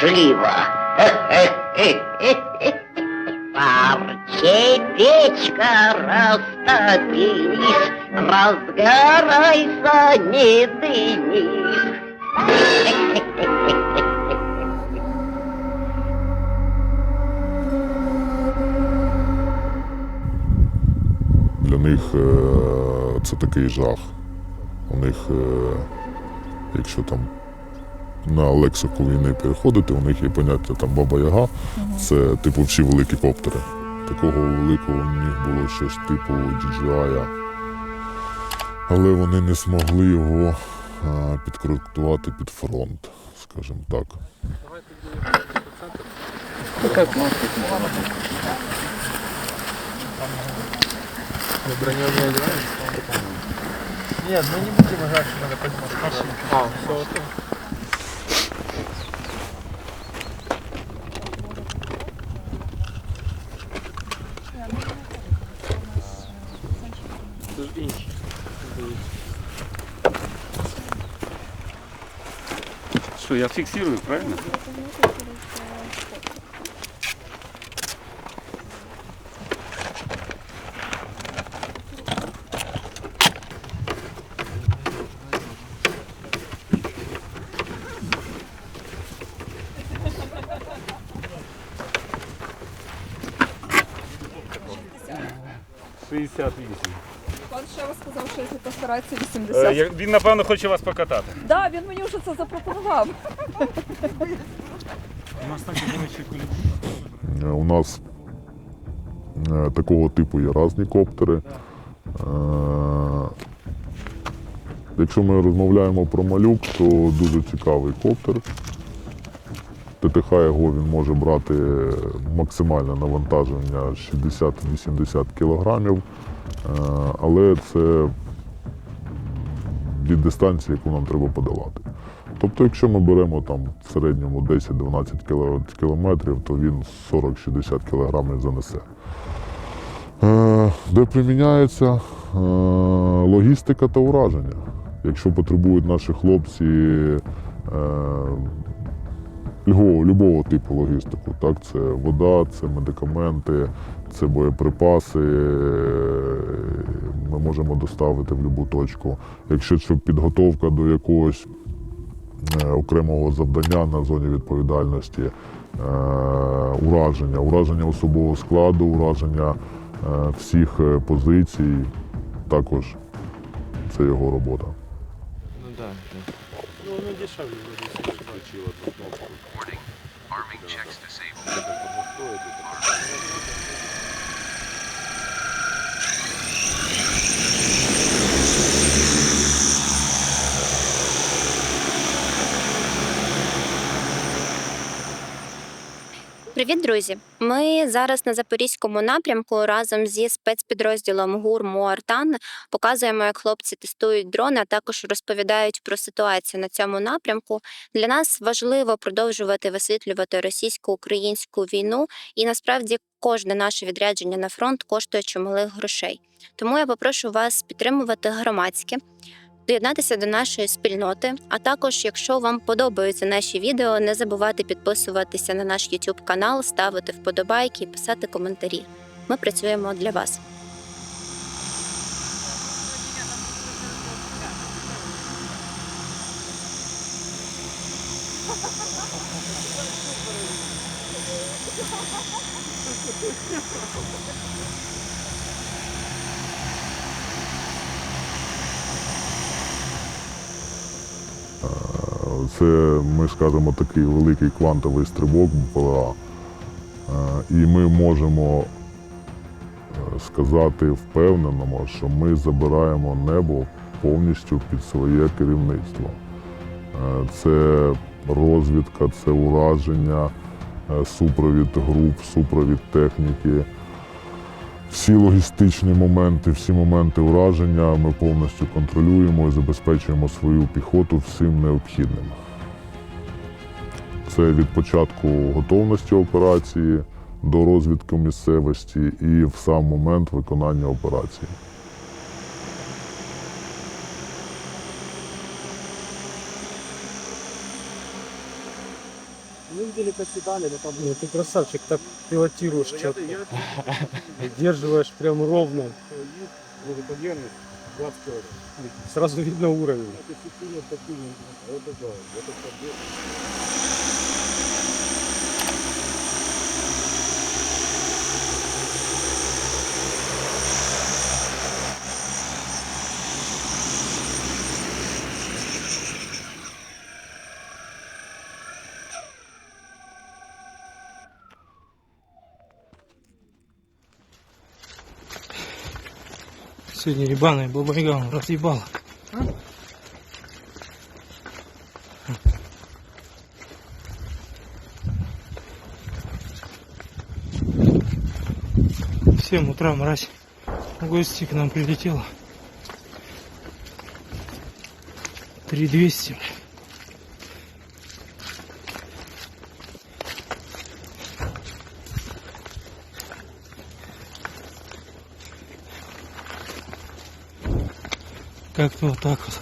поживо. Парчей печка растопись, разгорайся, не дымись. Для них е, це такий жах. У них, е, якщо там на лексику війни переходити, у них є поняття там Баба Яга, це типу всі великі коптери. Такого великого у них було щось типу DJI, але вони не змогли його підкоректувати під фронт, скажімо так. Нет, мы не будем играть, что надо поднимать. А, все, окей. Це ж інші. Что, я фиксирую, правильно? Шістдесят вісім. Пан ще раз сказав, що якщо постарається Е, 80. я- Він, напевно, хоче вас покатати. Да, він мені вже це запропонував. У нас речі, Е, У нас е, такого типу є різні коптери. Е, Якщо ми розмовляємо про малюк, то дуже цікавий коптер. ТТХ його він може брати максимальне навантаження 60-80 кг, але це від дистанції, яку нам треба подолати. Тобто, якщо ми беремо там в середньому 10-12 кілометрів, то він 40-60 кілограмів занесе. Е, Де приміняється е, логістика та ураження. Якщо потребують наші хлопці е, любого, любого типу логістику, так, це вода, це медикаменти, це боєприпаси, ми можемо доставити в будь-яку точку. Якщо це підготовка до якогось е, окремого завдання на зоні відповідальності, е, ураження, ураження особового складу, ураження е, всіх позицій, також це його робота. Ну да, да. Ну, воно дешевле буде, якщо Arming checks disabled. Привіт, друзі! Ми зараз на запорізькому напрямку разом зі спецпідрозділом ГУР МОАРТАН показуємо, як хлопці тестують дрони, а також розповідають про ситуацію на цьому напрямку. Для нас важливо продовжувати висвітлювати російсько-українську війну, і насправді кожне наше відрядження на фронт коштує чималих грошей. Тому я попрошу вас підтримувати громадське. Доєднатися до нашої спільноти, а також, якщо вам подобаються наші відео, не забувайте підписуватися на наш YouTube канал, ставити вподобайки і писати коментарі. Ми працюємо для вас. Це, ми скажемо, такий великий квантовий стрибок БПЛА. Е, І ми можемо е, сказати впевнено, що ми забираємо небо повністю під своє керівництво. Е, Це розвідка, це ураження, супровід груп, супровід техніки. Всі логістичні моменти, всі моменти ураження ми повністю контролюємо і забезпечуємо свою піхоту всім необхідним. Це від початку готовності операції до розвідки місцевості і в сам момент виконання операції. Мы видели, как кидали, но там... Ну, ты красавчик, так пилотируешь четко. Удерживаешь прям ровно. Сразу видно уровень. Сегодня ребаная бабайган разъебала. В 7 утра мразь гости к нам прилетела. 3200. Как-то вот так вот.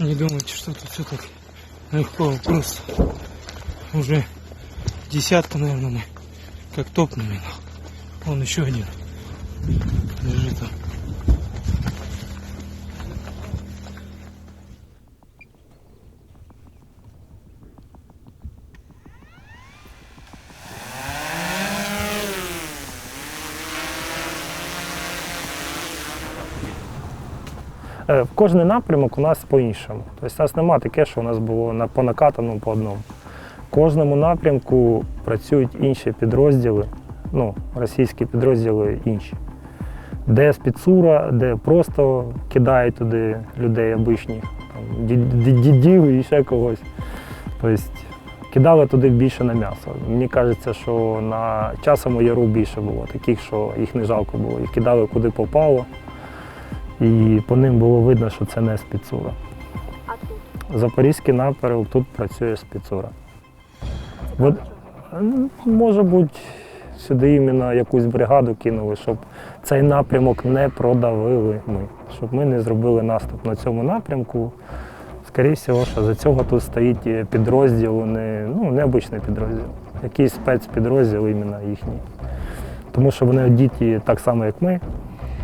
Не думайте, что тут все так легко, просто. Уже десятка, наверное, мы как топнули. нахуй. Вон еще один. Лежит там. В кожний напрямок у нас по-іншому. Тобто у нас немає таке, що у нас було на по накатаному по одному. В кожному напрямку працюють інші підрозділи, ну, російські підрозділи інші. Де спецура, де просто кидають туди людей обичних, дідів і ще когось. Тобто кидали туди більше на м'ясо. Мені кажеться, що на часом яру більше було таких, що їх не жалко було. І кидали куди попало. І по ним було видно, що це не спецура. А тут? Запорізький напрямок тут працює спецура. От, може бути, сюди іменно якусь бригаду кинули, щоб цей напрямок не продавили ми, щоб ми не зробили наступ на цьому напрямку. Скоріше всього, що за цього тут стоїть підрозділ, не, ну, не обичний підрозділ, якийсь спецпідрозділ іменно їхній. Тому що вони одіті так само, як ми.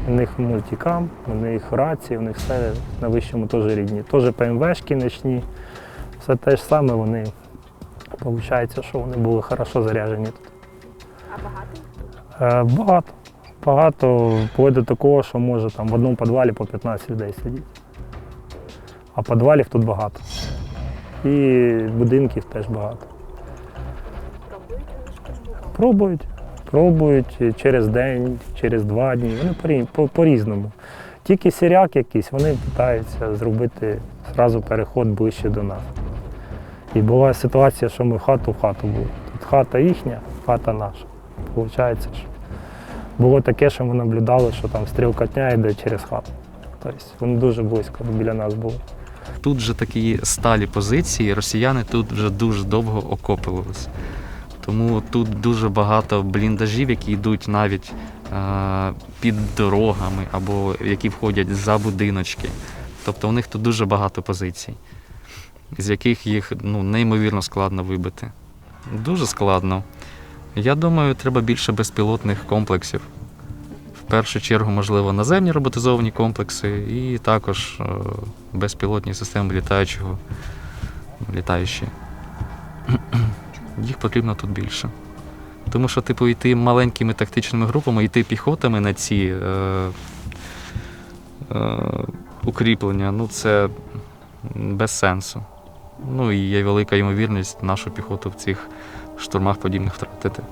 У них мультикам, у них рації, у них все на вищому теж рівні. Теж ПМВшки нічні, все те ж саме вони. Виходить, що вони були хорошо заряджені тут. А багато? Е, багато. Багато, вплоть до такого, що може там в одному підвалі по 15 людей сидіти. А підвалів тут багато. І будинків теж багато. Пробують. Пробують і через день, через два дні. Вони по- по-різному. Тільки сіряк якийсь, вони намагаються зробити зразу переход ближче до нас. І була ситуація, що ми хату в хату були. Тут хата їхня, хата наша. Получається, що було таке, що ми наблюдали, що там стрілкотня йде через хату. Тобто вони дуже близько біля нас були. Тут же такі сталі позиції, росіяни тут вже дуже довго окопувалися. Тому тут дуже багато бліндажів, які йдуть навіть е, під дорогами або які входять за будиночки. Тобто у них тут дуже багато позицій, з яких їх ну, неймовірно складно вибити. Дуже складно. Я думаю, треба більше безпілотних комплексів. В першу чергу, можливо, наземні роботизовані комплекси і також е, безпілотні системи літаючого літаючі. Їх потрібно тут більше. Тому що, типу, йти маленькими тактичними групами, йти піхотами на ці е, е, укріплення, ну це без сенсу. Ну і є велика ймовірність нашу піхоту в цих штурмах подібних втратити.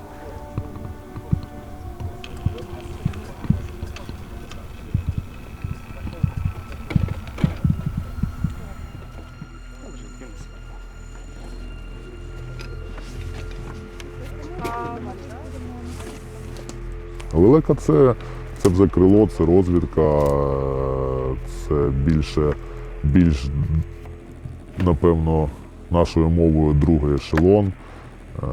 Велика це, це вже крило, це розвідка, це більше, більш, напевно, нашою мовою другий ешелон, е,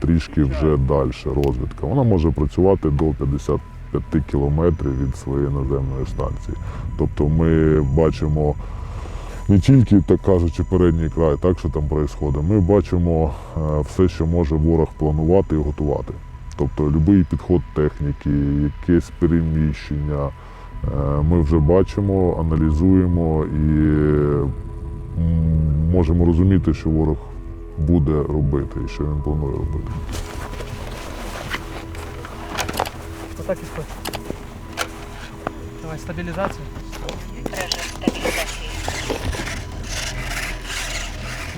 трішки вже далі розвідка. Вона може працювати до 55 кілометрів від своєї наземної станції. Тобто ми бачимо не тільки, так кажучи, передній край, так що там відбувається. Ми бачимо е, все, що може ворог планувати і готувати. Тобто будь-який підход техніки, якесь переміщення. е, Ми вже бачимо, аналізуємо і можемо розуміти, що ворог буде робити і що він планує робити. Отак і стой. Давай, стабілізацію.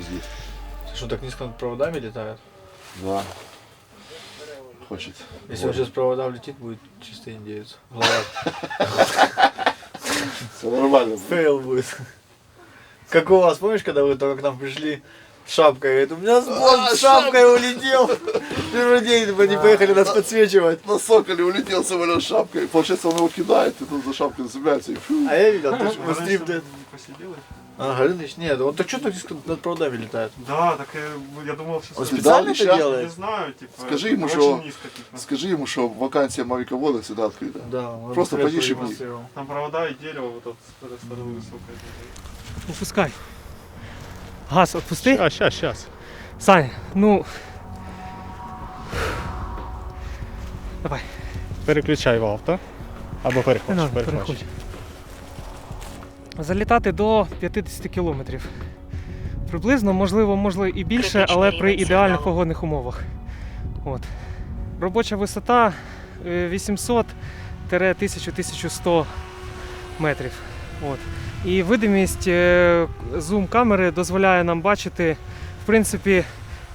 здесь. Что, так низко над проводами летают? Да. Хочет. Если он сейчас проводам летит, будет чистый индеец. Все нормально. фейл будет. Как у вас, помнишь, когда вы только к нам пришли с шапкой? Говорит, у меня сбор А, с шапкой улетел. Первый день мы не поехали нас подсвечивать. На соколе улетел самолет с шапкой. Получается, он его кидает, и тут за шапкой зацепляется. И фу. А я видел, ты ж мы стрим ты- А, Горыныч, нет, он так что так низко над проводами летает? Да, так э, я думал, что... Он Ты специально дал это леща? делает? Не знаю, типа... Скажи ему, очень что- низко, типа. Скажи ему, что вакансия мавиковода всегда открыта. Да, он Просто привет поди шепни. продемонстрировал. Там провода и дерево вот тут с этой стороны высокое. Опускай. Газ отпусти. Сейчас, сейчас, сейчас. Саня, ну. Давай, Переключай в авто. Або не переходь, надо, переходь. Залітати до 50 кілометрів. Приблизно, можливо, можливо і більше, але при ідеальних погодних умовах. От. Робоча висота е, 800-1100 метрів. От. І видимість е, зум камери дозволяє нам бачити, в принципі,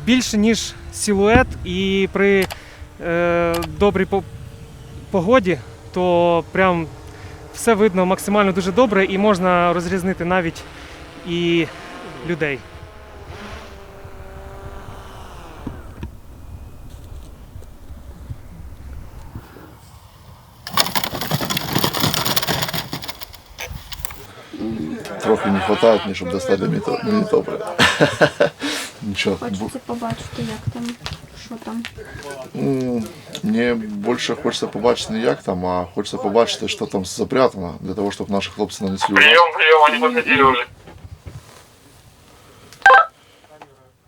більше, ніж силует, і при е, добрій погоді, то прям все видно максимально дуже добре і можна розрізнити навіть і людей. Трохи не хватает мне, чтобы достать до нічого. Хочеться побачити, як там, что там. Мне больше хочется побачить, не як там, а хочется побачить, что там запрятано, для того, чтобы наши хлопці нанесли. Прием, прием, они походили вже.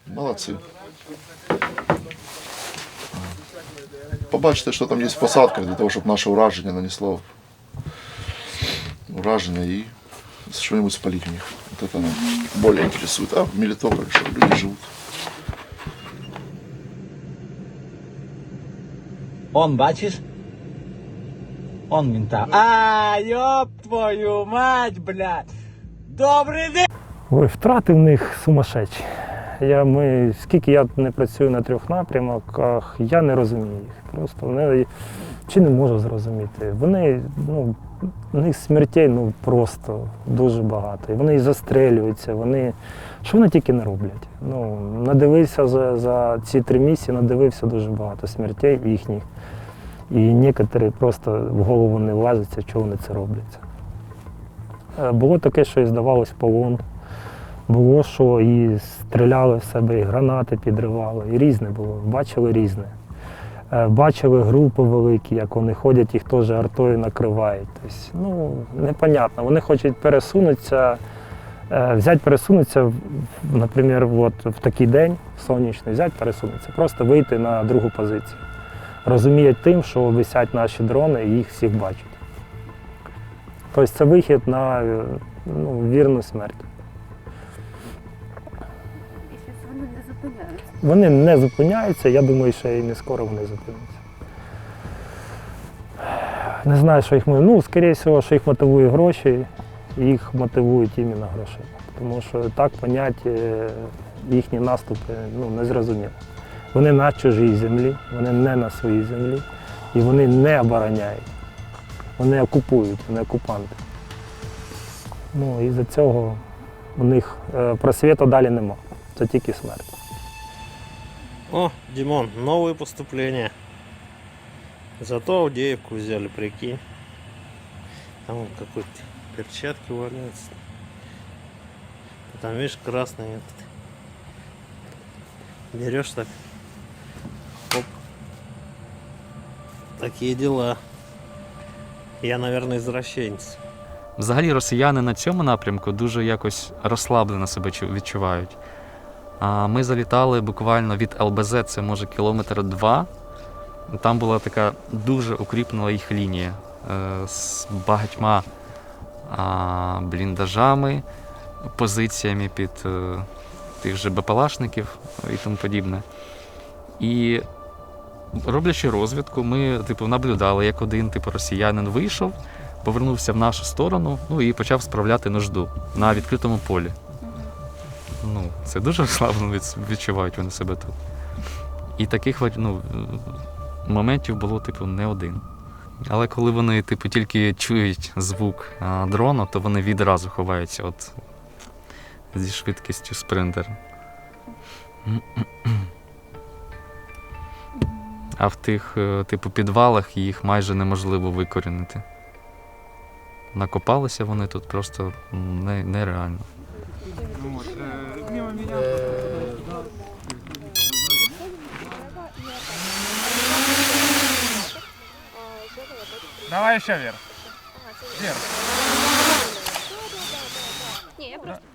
Молодці. Побачите, що там есть в посадках, для того, чтобы наше ураження нанесло ураження і що-нибудь спалить в них. Вот это нам более интересует. А в Мелитополе, что люди живут. Он, бачиш? Он він там. А, ёб твою мать, блядь! Добрий день! Ой, втрати в них сумасшедші. Я, ми, скільки я не працюю на трьох напрямках, я не розумію їх. Просто вони чи не можу зрозуміти. Вони, ну, у них смертей ну, просто дуже багато. І вони і застрелюються, вони. Що вони тільки не роблять? Ну, надивився за, за ці три місяці, надивився дуже багато смертей їхніх. І некоторі просто в голову не влазиться, чого вони це роблять. Е, Було таке, що і здавалось полон. Було, що і стріляли в себе, і гранати підривали, і різне було. Бачили різне. Е, Бачили групи великі, як вони ходять, їх теж артою накривають. Тобто, ну, непонятно. Вони хочуть пересунутися Е, Взять пересунутися, наприклад, от в такий день сонячний, взять пересунутися, просто вийти на другу позицію. Розуміють тим, що висять наші дрони і їх всіх бачать. Тобто це вихід на е, ну, вірну смерть. Вони не зупиняються, я думаю, що і не скоро вони зупиняться. Не знаю, що їх мотивує. Ну, скоріше всього, що їх мотивує гроші, їх мотивують іменно гроші. Тому що так поняття е, їхні наступи ну, не зрозуміло. Вони на чужій землі, вони не на своїй землі і вони не обороняють. Вони окупують, вони окупанти. Ну, і за цього у них е, просвіту далі нема. Це тільки смерть. О, Димон, новые поступления. Зато Авдеевку взяли, прикинь. Там вон какой-то перчатки валяются. Там, видишь, красный этот. Берешь так. Оп. Такие дела. Я, наверное, извращенец. Взагалі росіяни на цьому напрямку дуже якось розслаблено себе чу- відчувають. Ми залітали буквально від ЛБЗ, це може кілометр два. Там була така дуже укріплена їх лінія е, з багатьма бліндажами, позиціями під е, тих же БПЛАшників і тому подібне. І роблячи розвідку, ми типу, наблюдали, як один типу, росіянин вийшов, повернувся в нашу сторону ну, і почав справляти нужду на відкритому полі. Ну, це дуже славно відчувають вони себе тут. І таких ну, моментів було, типу, не один. Але коли вони, типу, тільки чують звук дрона, то вони відразу ховаються от, зі швидкістю спринтера. А в тих, е, типу, підвалах їх майже неможливо викорінити. Накопалися вони тут просто не, нереально. Давай еще вверх. Вверх. Не, я просто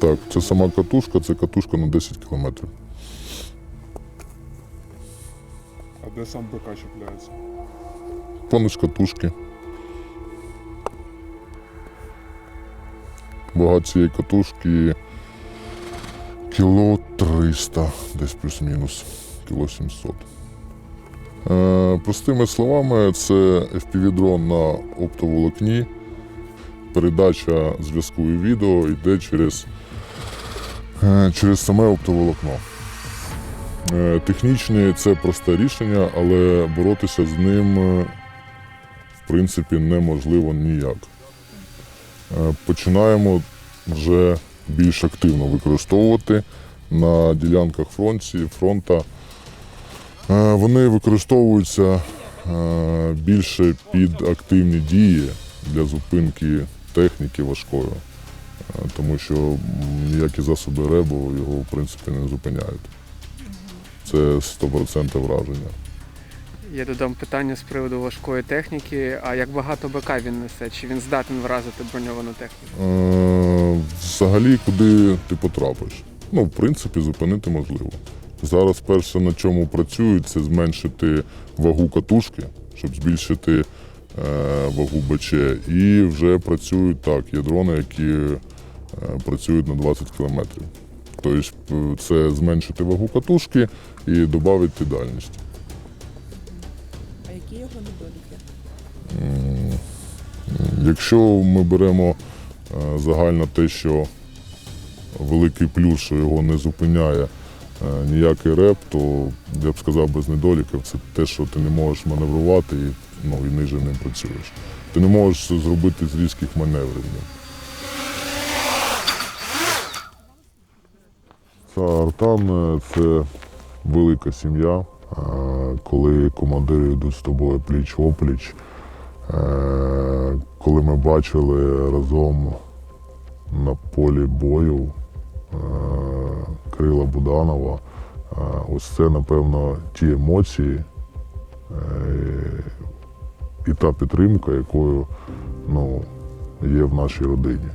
Так, це сама катушка, це катушка на 10 кілометрів. А де сам БК чіпляється? Понад катушки. Вага цієї катушки кіло 300, десь плюс-мінус, кіло 700. Е, простими словами, це FPV-дрон на оптоволокні. Передача зв'язку і відео йде через, через саме оптоволокно. Е, Технічне це просте рішення, але боротися з ним е, в принципі неможливо ніяк. Е, Починаємо вже більш активно використовувати на ділянках фронті, фронта. Е, Вони використовуються е, більше під активні дії для зупинки техніки важкої, Е, тому що ніякі засоби РЕБу його в принципі не зупиняють. Це 100% враження. Я додам питання з приводу важкої техніки. А як багато БК він несе? Чи він здатен вразити броньовану техніку? Е, Взагалі, куди ти потрапиш? Ну, в принципі, зупинити можливо. Зараз перше, на чому працюють, це зменшити вагу катушки, щоб збільшити е, вагу БЧ. І вже працюють так. Є дрони, які працюють на 20 кілометрів. Тобто е, це зменшити вагу катушки і додати дальність. А які його недоліки? Якщо ми беремо е, загально те, що великий плюс, що його не зупиняє е, ніякий реп, то я б сказав без недоліків, це те, що ти не можеш маневрувати і, ну, і ниже ним працюєш. Ти не можеш зробити з різких маневрів. Це Артан е, це велика сім'я, е, коли командири йдуть з тобою пліч-опліч. Е, Коли ми бачили разом на полі бою Крила Буданова, ось це, напевно, ті емоції і та підтримка, якою ну, є в нашій родині.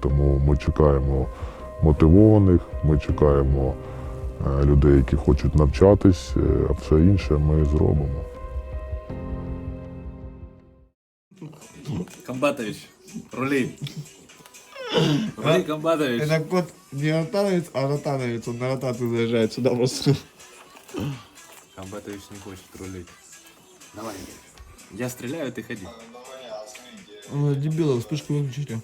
Тому ми чекаємо мотивованих, ми чекаємо е, людей, які хочуть навчатись, е, а все інше ми зробимо. Комбатович, рули. Рули, Комбатович. Это кот не ротановец, а ротановец. Он на ротацию заезжает сюда просто. Комбатович не хочет рулить. Давай. Я стреляю, ты ходи. Дебилов, вспышку выключите.